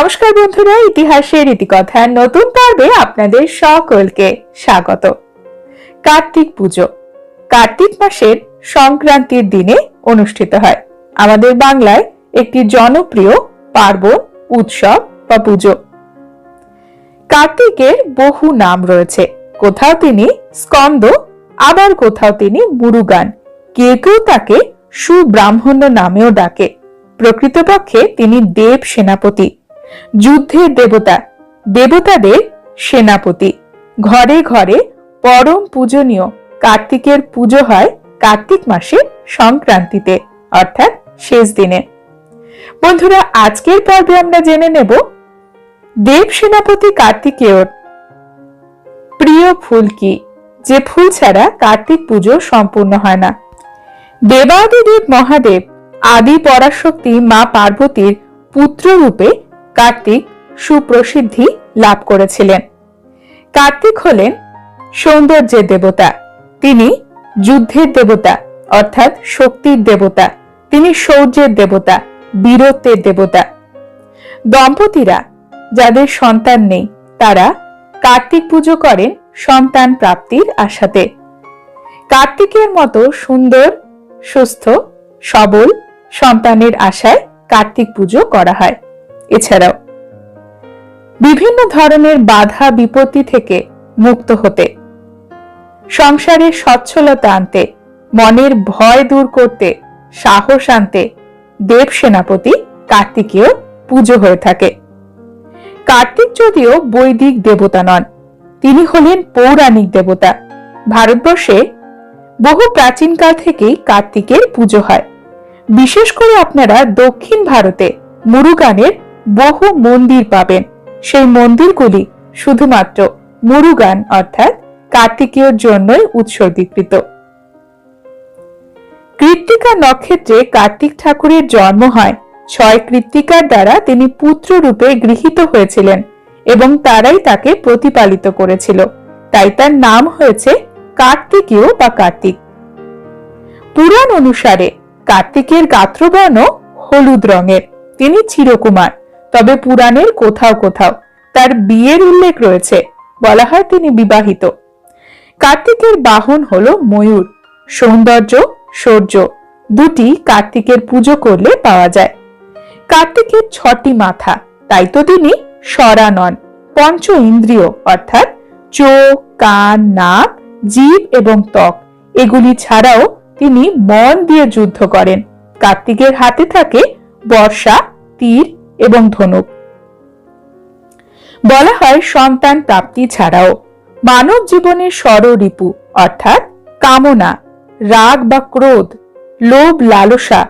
নমস্কার বন্ধুরা, ইতিহাসের ইতিকথার নতুন পর্বে আপনাদের সকলকে স্বাগত। কার্তিক পুজো। কার্তিক মাসের সংক্রান্তির দিনে অনুষ্ঠিত হয়। আমাদের বাংলায় একটি জনপ্রিয় পার্বণ, উৎসব বা পুজো। কার্তিকের বহু নাম রয়েছে। কোথাও তিনি স্কন্দ, আবার কোথাও তিনি মুরুগান। কেউ কেউ তাকে সুব্রাহ্মণ্য নামেও ডাকে। প্রকৃতপক্ষে তিনি দেব সেনাপতি। যুদ্ধের দেবতা, দেবতাদের সেনাপতি। ঘরে ঘরে পরম পূজনীয় কার্তিকের পুজো হয় কার্তিক মাসের সংক্রান্তিতে, অর্থাৎ শেষ দিনে। বন্ধুরা, আজকের পর্বে আমরা জেনে নেব দেব সেনাপতি কার্তিকেয়র প্রিয় ফুল কি, যে ফুল ছাড়া কার্তিক পুজো সম্পূর্ণ হয় না। দেবাদিদেব মহাদেব আদি পরাশক্তি মা পার্বতীর পুত্র রূপে কার্তিক সুপ্রসিদ্ধি লাভ করেছিলেন। কার্তিক হলেন সৌন্দর্যের দেবতা। তিনি যুদ্ধের দেবতা, অর্থাৎ শক্তির দেবতা। তিনি শৌর্যের দেবতা, বীরত্বের দেবতা। দম্পতিরা যাদের সন্তান নেই, তারা কার্তিক পুজো করেন সন্তান প্রাপ্তির আশাতে। কার্তিকের মতো সুন্দর, সুস্থ, সবল সন্তানের আশায় কার্তিক পুজো করা হয়। এছাড়াও বিভিন্ন ধরনের বাধা বিপত্তি থেকে মুক্ত হতে, সংসারে সচ্ছলতা আনতে, মনের ভয় দূর করতে, সাহস আনতে দেব সেনাপতি কার্তিকেয় পুজো হয়ে থাকে। কার্তিক যদিও বৈদিক দেবতা নন, তিনি হলেন পৌরাণিক দেবতা। ভারতবর্ষে বহু প্রাচীনকাল থেকেই কার্তিকের পুজো হয়। বিশেষ করে আপনারা দক্ষিণ ভারতে মুরুগানের বহু মন্দির পাবেন। সেই মন্দিরগুলি শুধুমাত্র মুরুগান অর্থাৎ কার্তিকেয়র জন্যই উৎসর্গীকৃত। কৃত্তিকা নক্ষত্রে কার্তিক ঠাকুরের জন্ম হয়। ছয় কৃত্তিকার দ্বারা তিনি পুত্র রূপে গৃহীত হয়েছিলেন এবং তারাই তাকে প্রতিপালিত করেছিল। তাই তার নাম হয়েছে কার্তিকীয় বা কার্তিক। পুরাণ অনুসারে কার্তিকের গাত্রবর্ণ হলুদ রঙের। তিনি চিরকুমার। তবে পুরাণের কোথাও কোথাও তার বিয়ের উল্লেখ রয়েছে, বলা হয় তিনি বিবাহিত। কার্তিকের বাহন হল ময়ূর। সৌন্দর্য, শৌর্য, দুটি কার্তিকের পুজো করলে পাওয়া যায়। কার্তিকের ছটি মাথা, তাই তো তিনি সরা নন পঞ্চ ইন্দ্রিয়, অর্থাৎ চোখ, কান, নাক জীব এবং ত্বক। এগুলি ছাড়াও তিনি মন দিয়ে যুদ্ধ করেন। কার্তিকের হাতে থাকে বর্ষা, তীর এবং ধনুক। বলা হয় সন্তান প্রাপ্তি ছাড়াও মানব জীবনের রিপু, অর্থাৎ কামনা, রাগ বা ক্রোধ, লোভ, লালসা,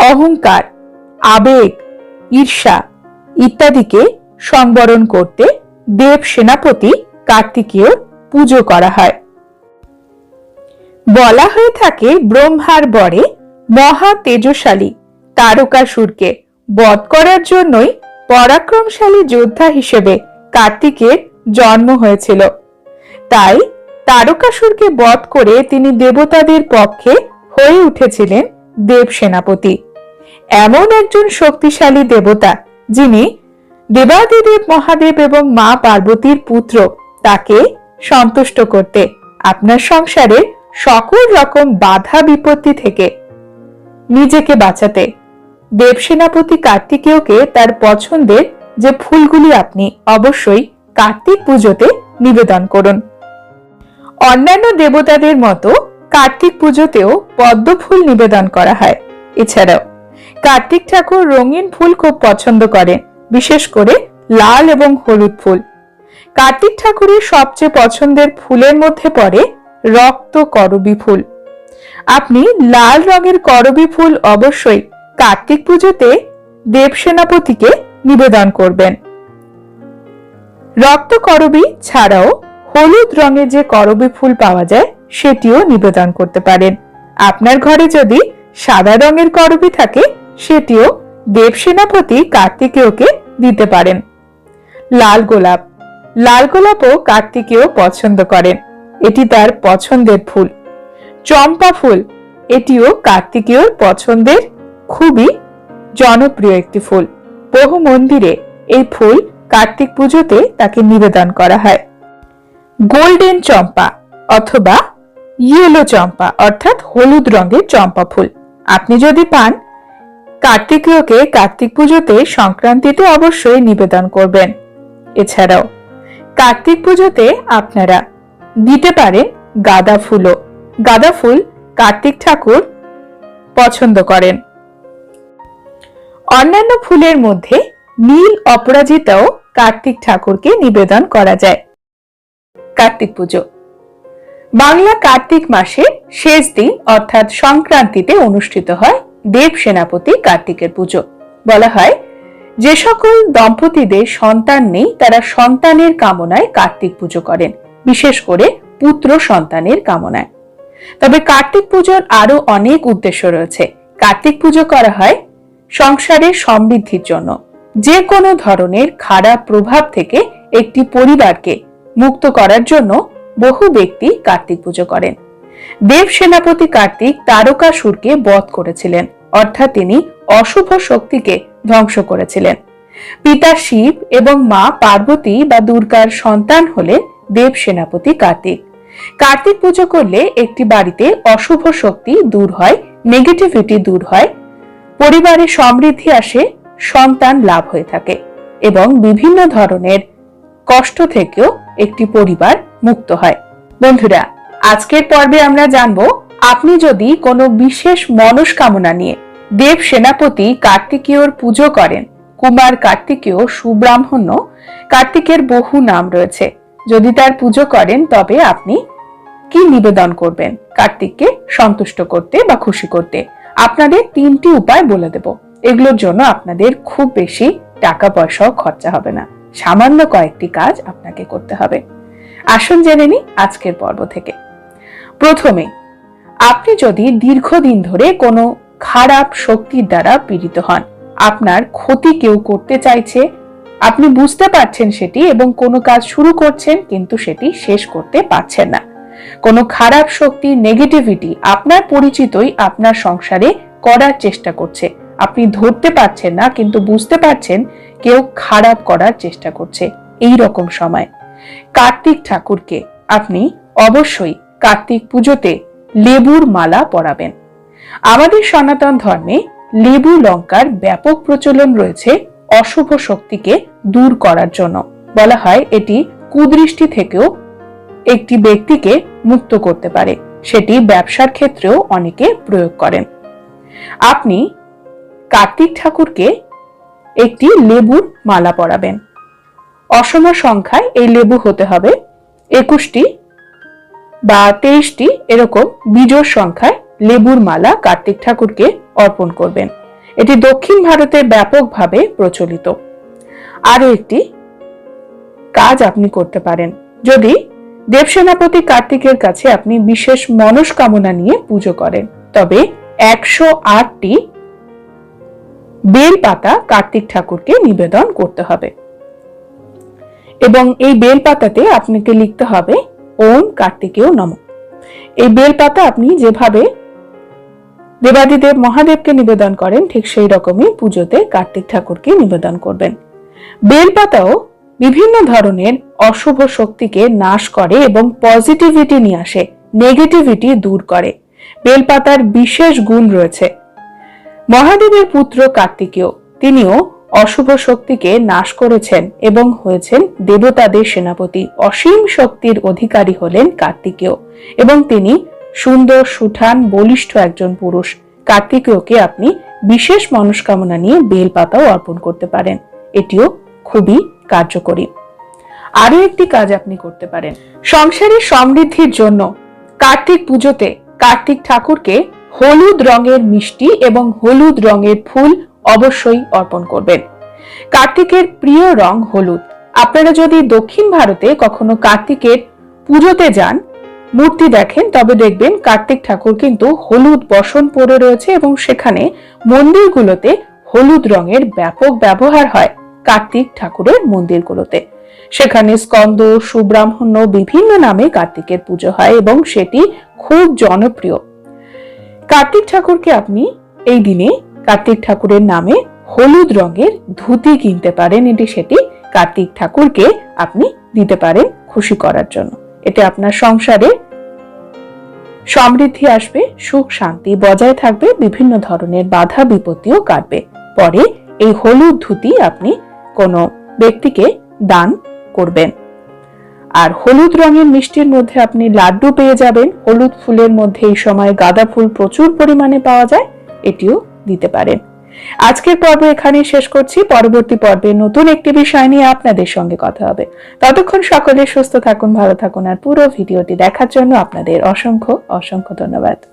অহংকার, আবেগ, ঈর্ষা ইত্যাদিকে সংবরণ করতে দেব সেনাপতি কার্তিকেয় পুজো করা হয়। বলা হয়ে থাকে, ব্রহ্মার বরে মহা তেজশালী তারকাসুরকে বধ করার জন্যই পরাক্রমশালী যোদ্ধা হিসেবে কার্তিকের জন্ম হয়েছিল। তাই তারকাসুরকে বধ করে তিনি দেবতাদের পক্ষে হয়ে উঠেছিলেন দেব সেনাপতি। এমন একজন শক্তিশালী দেবতা, যিনি দেবাদিদেব মহাদেব এবং মা পার্বতীর পুত্র, তাকে সন্তুষ্ট করতে আপনার সংসারে সকল রকম বাধা বিপত্তি থেকে নিজেকে বাঁচাতে দেবসেনাপতি কার্তিকেয়কে তার পছন্দের যে ফুলগুলি আপনি অবশ্যই কার্তিক পুজোতে নিবেদন করুন। অন্যান্য দেবতাদের মতো কার্তিক পুজোতেও পদ্ম ফুল নিবেদন করা হয়। এছাড়াও কার্তিক ঠাকুর রঙিন ফুল খুব পছন্দ করেন, বিশেষ করে লাল এবং হলুদ ফুল। কার্তিক ঠাকুরের সবচেয়ে পছন্দের ফুলের মধ্যে পড়ে রক্ত করবী ফুল। আপনি লাল রঙের করবী ফুল অবশ্যই কার্তিক পুজোতে দেব সেনাপতিকে নিবেদন করবেন। রক্ত করবী ছাড়াও হলুদ রঙের যে করবী ফুল পাওয়া যায়, সেটিও নিবেদন করতে পারেন। আপনার ঘরে যদি সাদা রঙের করবী থাকে, সেটিও দেব সেনাপতি কার্তিকেয়কে দিতে পারেন। লাল গোলাপ। লাল গোলাপও কার্তিকেয় পছন্দ করেন। এটি তার পছন্দের ফুল। চম্পা ফুল। এটিও কার্তিকেয়র পছন্দের খুবই জনপ্রিয় একটি ফুল। বহু মন্দিরে এই ফুল কার্তিক পুজোতে তাকে নিবেদন করা হয়। গোল্ডেন চম্পা অথবা ইয়েলো চম্পা অর্থাৎ হলুদ রঙের চম্পা ফুল। আপনি যদি পান, কার্তিকীয়কে কার্তিক পুজোতে সংক্রান্তিতে অবশ্যই নিবেদন করবেন। এছাড়াও, কার্তিক পুজোতে আপনারা দিতে পারেন গাঁদা ফুলও। গাঁদা ফুল কার্তিক ঠাকুর পছন্দ করেন। অন্যান্য ফুলের মধ্যে নীল অপরাজিতাও কার্তিক ঠাকুরকে নিবেদন করা যায়। কার্তিক পুজো। বাংলা কার্তিক মাসের শেষ দিন অর্থাৎ সংক্রান্তিতে অনুষ্ঠিত হয় দেব সেনাপতি কার্তিকের পুজো। বলা হয়, যে সকল দম্পতিদের সন্তান নেই, তারা সন্তানের কামনায় কার্তিক পুজো করেন, বিশেষ করে পুত্র সন্তানের কামনায়। তবে কার্তিক পুজোর আরও অনেক উদ্দেশ্য রয়েছে। কার্তিক পুজো করা হয় সংসারের সমৃদ্ধির জন্য। যে কোনো ধরনের খারাপ প্রভাব থেকে একটি পরিবারকে মুক্ত করার জন্য বহু ব্যক্তি কার্তিক পুজো করেন। দেব সেনাপতি কার্তিক তারকাসুরকে বধ করেছিলেন, অর্থাৎ তিনি অশুভ শক্তিকে ধ্বংস করেছিলেন। পিতা শিব এবং মা পার্বতী বা দুর্গার সন্তান হলেন দেব সেনাপতি কার্তিক। কার্তিক পুজো করলে একটি বাড়িতে অশুভ শক্তি দূর হয় নেগেটিভিটি দূর হয় পরিবারে সমৃদ্ধি আসে, সন্তান লাভ হয়ে থাকে এবং বিভিন্ন ধরনের কষ্ট থেকেও একটি পরিবার মুক্ত হয়। বন্ধুরা, আজকের পর্বে আমরা জানব, আপনি যদি কোনো বিশেষ মনস্কামনা নিয়ে দেব সেনাপতি কার্তিকেয়র পুজো করেন, কুমার কার্তিকেয় সুব্রাহ্মণ্য, কার্তিকের বহু নাম রয়েছে, যদি তার পুজো করেন, তবে আপনি কি নিবেদন করবেন কার্তিককে সন্তুষ্ট করতে বা খুশি করতে? আপনাদের তিনটি উপায় বলে দেব। এগুলোর জন্য আপনাদের খুব বেশি টাকা পয়সাও খরচা হবে না। সামান্য কয়েকটি কাজ আপনাকে করতে হবে। আসুন জেনে নি আজকের পর্ব থেকে। প্রথমে, আপনি যদি দীর্ঘদিন ধরে কোনো খারাপ শক্তির দ্বারা পীড়িত হন, আপনার ক্ষতি কেউ করতে চাইছে, আপনি বুঝতে পারছেন সেটি এবং কোনো কাজ শুরু করছেন কিন্তু সেটি শেষ করতে পারছেন না। কোনো খারাপ শক্তি নেগেটিভিটি আপনার পরিচিতই আপনার সংসারে করার চেষ্টা করছে। আপনি ধরতে পারছেন না, কিন্তু বুঝতে পারছেন কেউ খারাপ করার চেষ্টা করছে। এই রকম সময়। কার্তিক ঠাকুরকে আপনি অবশ্যই কার্তিক পুজোতে লেবুর মালা পরাবেন। আমাদের সনাতন ধর্মে লেবু লঙ্কার ব্যাপক প্রচলন রয়েছে অশুভ শক্তিকে দূর করার জন্য। বলা হয় এটি কুদৃষ্টি থেকেও একটি ব্যক্তিকে মুক্ত করতে পারে। সেটি ব্যবসার ক্ষেত্রেও অনেকে প্রয়োগ করেন। আপনি কার্তিক ঠাকুরকে একটি লেবুর মালা পরাবেন। অসম সংখ্যায় এই লেবু হতে হবে। একুশটি বা তেইশটি এরকম বিজোর সংখ্যায় লেবুর মালা কার্তিক ঠাকুরকে অর্পণ করবেন। এটি দক্ষিণ ভারতে ব্যাপকভাবে প্রচলিত। আরও একটি কাজ আপনি করতে পারেন। যদি দেবসেনাপতি কার্তিকের কাছে আপনি বিশেষ মনস্কামনা নিয়ে পুজো করেন। তবে একশো আটটি বেল পাতা কার্তিক ঠাকুরকে নিবেদন করতে হবে। এবং এই বেল পাতাতে আপনাকে লিখতে হবে, ওম কার্তিকেয় নম। এই বেল পাতা আপনি যেভাবে দেবাদিদেব মহাদেবকে নিবেদন করেন, ঠিক সেই রকমই পুজোতে কার্তিক ঠাকুরকে নিবেদন করবেন। বেলপাতাও বিভিন্ন ধরনের অশুভ শক্তিকে নাশ করে এবং পজিটিভিটি নিয়ে আসে নেগেটিভিটি দূর করে। বেলপাতার বিশেষ গুণ রয়েছে। মহাদেবের পুত্র কার্তিকেয়, তিনিও অশুভ শক্তিকে নাশ করেছেন এবং হয়েছেন দেবতাদের সেনাপতি। অসীম শক্তির অধিকারী হলেন কার্তিকেয় এবং তিনি সুন্দর সুঠান বলিষ্ঠ একজন পুরুষ। কার্তিকেয়কে আপনি বিশেষ মনস্কামনা নিয়ে বেলপাতাও অর্পণ করতে পারেন। এটিও খুবই কার্যকরী। আরও একটি কাজ আপনি করতে পারেন। সংসারের সমৃদ্ধির জন্য কার্তিক পুজোতে কার্তিক ঠাকুরকে হলুদ রঙের মিষ্টি এবং হলুদ রঙের ফুল অবশ্যই অর্পণ করবেন। কার্তিকের প্রিয় রং হলুদ। আপনারা যদি দক্ষিণ ভারতে কখনো কার্তিকের পুজোতে যান, মূর্তি দেখেন, তবে দেখবেন কার্তিক ঠাকুর কিন্তু হলুদ বসন পরে রয়েছে এবং সেখানে মন্দিরগুলোতে হলুদ রঙের ব্যাপক ব্যবহার হয়। কার্তিক ঠাকুরের মন্দিরগুলোতে। সেখানে স্কন্দ সুব্রাহ্মণ্য বিভিন্ন নামে কার্তিকের পুজো হয় এবং সেটি খুব জনপ্রিয়। কার্তিক ঠাকুরকে আপনি এই দিনে কার্তিক ঠাকুরের নামে হলুদ রঙের ধুতি কিনতে পারেন। এটি সেটি কার্তিক ঠাকুরকে আপনি দিতে পারেন খুশি করার জন্য। এতে আপনার সংসারে সমৃদ্ধি আসবে, সুখ, শান্তি বজায় থাকবে, বিভিন্ন ধরনের বাধা বিপত্তিও কাটবে। পরে এই হলুদ ধুতি আপনি কোনো ব্যক্তিকে দান করবেন। আর হলুদ রঙের মিষ্টির মধ্যে আপনি লাড্ডু পেয়ে যাবেন। হলুদ ফুলের মধ্যে এই সময় গাঁদা ফুল প্রচুর পরিমাণে পাওয়া যায়, এটিও দিতে পারেন। আজকের পর্ব এখানে শেষ করছি। পরবর্তী পর্বে নতুন একটি বিষয় নিয়ে আপনাদের সঙ্গে কথা হবে। ততক্ষণ সকলে সুস্থ থাকুন, ভালো থাকুন, আর পুরো ভিডিওটি দেখার জন্য আপনাদের অসংখ্য অসংখ্য ধন্যবাদ।